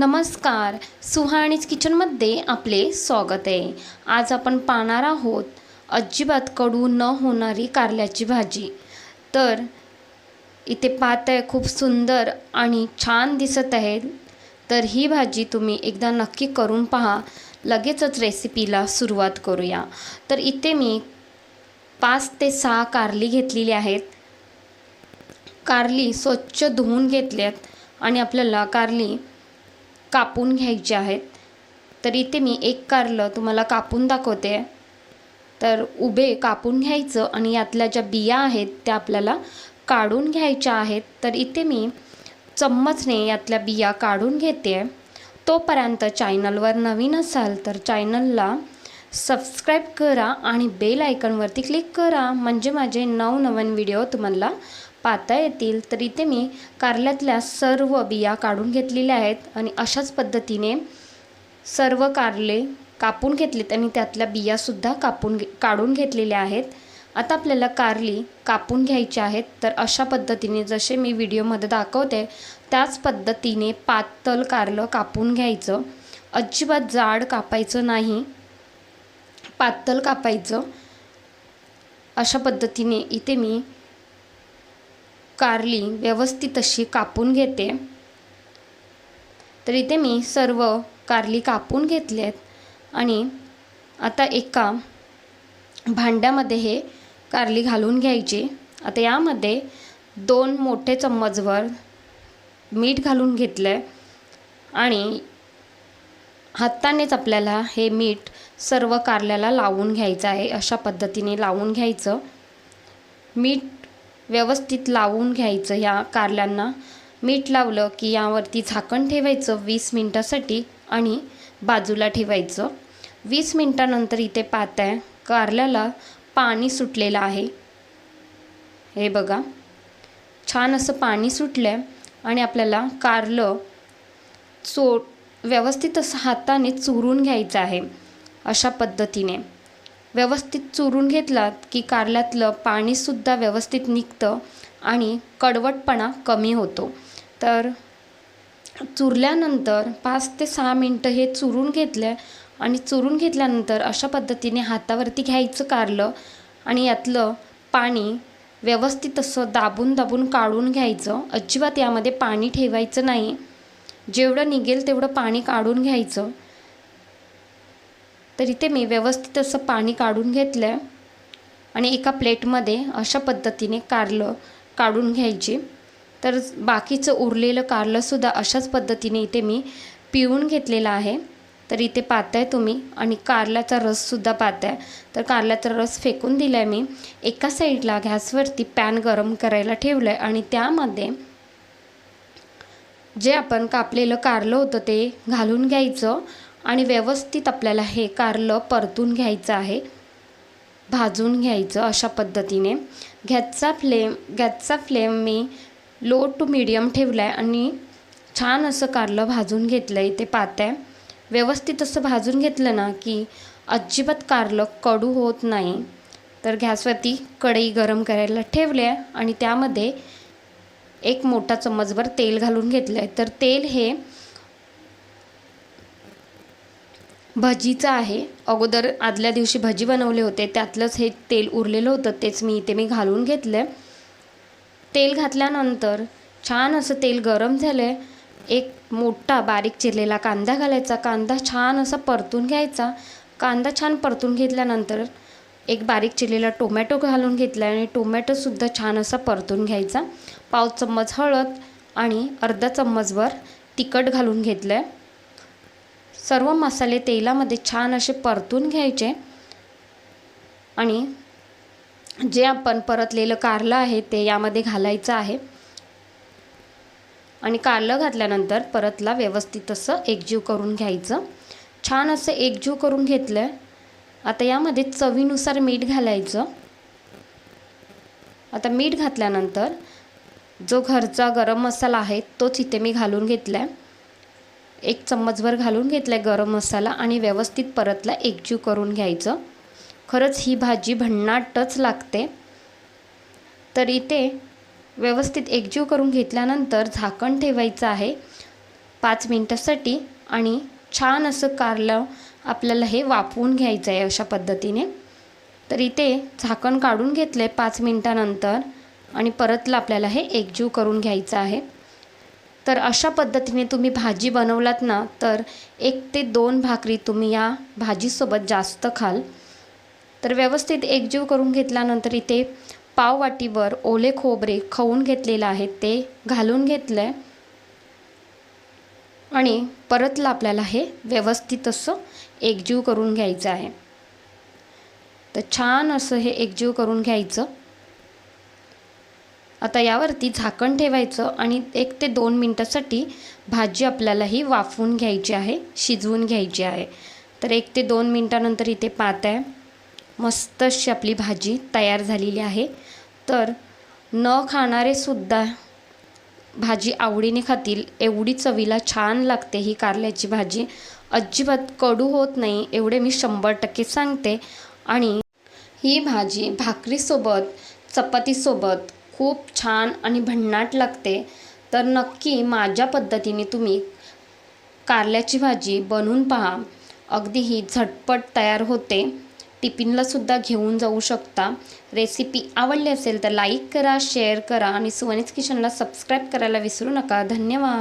नमस्कार. सुहाणीज किचनमध्ये आपले स्वागत आहे. आज आपण पाहणार आहोत अजिबात कडू न होणारी कारल्याची भाजी. तर इथे पाहत आहे खूप सुंदर आणि छान दिसत आहे. तर ही भाजी तुम्ही एकदा नक्की करून पहा. लगेचच रेसिपीला सुरुवात करूया. तर इथे मी पाच ते सहा कारली घेतलेली आहेत. कारली स्वच्छ धुवून घेतल्यात आणि आपल्याला कारली कापून घ्यायचे आहेत. तर इथे मी एक कारलं तुम्हाला कापून दाखवते. तर उभे कापून घ्यायचं आणि यातल्या ज्या बिया आहेत त्या आपल्याला काढून घ्यायच्या आहेत. तर इथे मी चम्मचने यातल्या बिया काढून घेते. तोपर्यंत चॅनलवर नवीन असाल तर चॅनलला सबस्क्राईब करा आणि बेल आयकनवरती क्लिक करा. म्हणजे माझे नवनवीन व्हिडिओ तुम्हाला पाहता येतील तर इथे मी कारल्यातल्या सर्व बिया काढून घेतलेल्या आहेत आणि अशाच पद्धतीने सर्व कारले कापून घेतलेत आणि त्यातल्या बियासुद्धा कापून घे काढून घेतलेल्या आहेत. आता आपल्याला कारली कापून घ्यायची आहेत तर अशा पद्धतीने जसे मी व्हिडिओमध्ये दाखवते त्याच पद्धतीने पातळ कारलं कापून घ्यायचं. अजिबात जाड कापायचं नाही. पातळ कापायचं. अशा पद्धतीने इथे मी कारली व्यवस्थित अशी कापून घेते. तर इथे मी सर्व कारली कापून घेतले आहेत आणि आता एका भांड्यामध्ये हे कारली घालून घ्यायची. आता यामध्ये दोन मोठे चम्मचवर मीठ घालून घेतलं आहे आणि हातानेच आपल्याला हे मीठ सर्व कारल्याला लावून घ्यायचं आहे. अशा पद्धतीने लावून घ्यायचं. मीठ व्यवस्थित लावून घ्यायचं ह्या कारल्यांना. मीठ लावलं की यावरती झाकण ठेवायचं वीस मिनटासाठी आणि बाजूला ठेवायचं. वीस मिनटानंतर इथे पाहत आहे कारल्याला पाणी सुटलेलं आहे. हे बघा. छान असं पाणी सुटलं आहे आणि आपल्याला कारलं चो व्यवस्थित असं हाताने चुरून घ्यायचं आहे अशा पद्धतीने. व्यवस्थित चुरून घेतलात की कारल्यातलं पाणीसुद्धा व्यवस्थित निघतं आणि कडवटपणा कमी होतो. तर चुरल्यानंतर पाच ते सहा मिनटं हे चुरून घेतलं आणि चुरून घेतल्यानंतर अशा पद्धतीने हातावरती घ्यायचं कारलं आणि यातलं पाणी व्यवस्थित असं दाबून दाबून काढून घ्यायचं. अजिबात यामध्ये पाणी ठेवायचं नाही. जेवढं निघेल तेवढं पाणी काढून घ्यायचं. तर इथे मी व्यवस्थित असं पाणी काढून घेतलं आहे आणि एका प्लेटमध्ये अशा पद्धतीने कारलं काढून घ्यायची. तर बाकीचं उरलेलं कारलंसुद्धा अशाच पद्धतीने इथे मी पिळून घेतलेलं आहे. तर इथे पाहताय तुम्ही. आणि कारल्याचा रससुद्धा पाहताय. तर कारल्याचा रस फेकून दिला आहे मी. एका साईडला गॅसवरती पॅन गरम करायला ठेवलं आहे आणि त्यामध्ये जे आपण कापलेलं कारलं होतं ते घालून घ्यायचं. आणि व्यवस्थित आपल्याला हे कारलं परतून घ्यायचं आहे. भाजून घ्यायचं अशा पद्धतीने. गॅसचा फ्लेम गॅसचा फ्लेम मी लो टू मिडियम ठेवला आहे आणि छान असं कारलं भाजून घेतलं आहे ते पाहत आहे व्यवस्थित असं भाजून घेतलं ना की अजिबात कारलं कडू होत नाही. तर गॅसवरती कढई गरम करायला ठेवले आहे आणि त्यामध्ये एक मोठा चम्मचभर तेल घालून घेतलं आहे तर तेल हे भजीचं आहे. अगोदर आदल्या दिवशी भजी बनवले होते. त्यातलंच हे तेल उरलेलं होतं. तेच मी इथे मी घालून घेतलं आहे तेल घातल्यानंतर छान असं तेल गरम झालं आहे एक मोठा बारीक चिरलेला कांदा घालायचा. कांदा छान असा परतून घ्यायचा. कांदा छान परतून घेतल्यानंतर एक बारीक चिरलेला टोमॅटो घालून घेतला आणि टोमॅटोसुद्धा छान असा परतून घ्यायचा. पाव चम्मच हळद आणि अर्धा चम्मचभर तिखट घालून घेतलं आहे सर्व मसाले तेलामध्ये छान असे परतून घ्यायचे. आणि जे आपण परतलेलं कारलं आहे ते यामध्ये घालायचं आहे. आणि कारलं घातल्यानंतर परतला व्यवस्थित असं एकजीव करून घ्यायचं. छान असं एकजीव करून घेतलं. आहे आता यामध्ये चवीनुसार मीठ घालायचं. आता मीठ घातल्यानंतर जो घरचा गरम मसाला आहे तोच इथे मी घालून घेतला आहे एक चम्मचभर घालून घेतला आहे गरम मसाला आणि व्यवस्थित परतला एकजीव करून घ्यायचं. खरंच ही भाजी भन्नाटच लागते. तर इथे व्यवस्थित एकजीव करून घेतल्यानंतर झाकण ठेवायचं आहे. पाच मिनटासाठी आणि छान असं कारलं आपल्याला हे वाफवून घ्यायचं आहे अशा पद्धतीने. तर इथे झाकण काढून घेतलं आहे पाच मिनटानंतर आणि परतलं आपल्याला हे एकजीव करून घ्यायचं आहे. तर अशा पद्धतीने तुम्ही भाजी बनवलात ना तर एक ते दोन भाकरी तुम्ही या भाजीसोबत जास्त खाल. तर व्यवस्थित एकजीव करून घेतल्यानंतर इथे पाववाटीवर ओले खोबरे खवून घेतलेलं आहे ते घालून घेतलं आहे आणि परतला आपल्याला हे व्यवस्थित असं एकजीव करून घ्यायचं आहे. तर छान असं हे एकजीव करून घ्यायचं. आता यावरती झाकण ठेवायचं आणि एक ते दोन मिनटासाठी भाजी आपल्याला ही वाफवून घ्यायची आहे शिजवून घ्यायची आहे. तर एक ते दोन मिनटानंतर इथे पाहत आहे. मस्त अशी आपली भाजी तयार झालेली आहे. तर न खाणारे सुद्धा भाजी आवडीने खातील एवढी चवीला छान लागते ही कारल्याची भाजी. अजिबात कडू होत नाही एवढे मी शंभर टक्के सांगते. आणि ही भाजी भाकरीसोबत चपातीसोबत खूप छान आणि भन्नाट लागते. तर नक्की माझ्या पद्धतीने तुम्ही कारल्याची भाजी बनवून पहा. अगदी ही झटपट तयार होते. टिफिनलासुद्धा घेऊन जाऊ शकता. रेसिपी आवडली असेल तर लाईक करा शेअर करा आणि सुवनीच किचनला सबस्क्राईब करायला विसरू नका. धन्यवाद.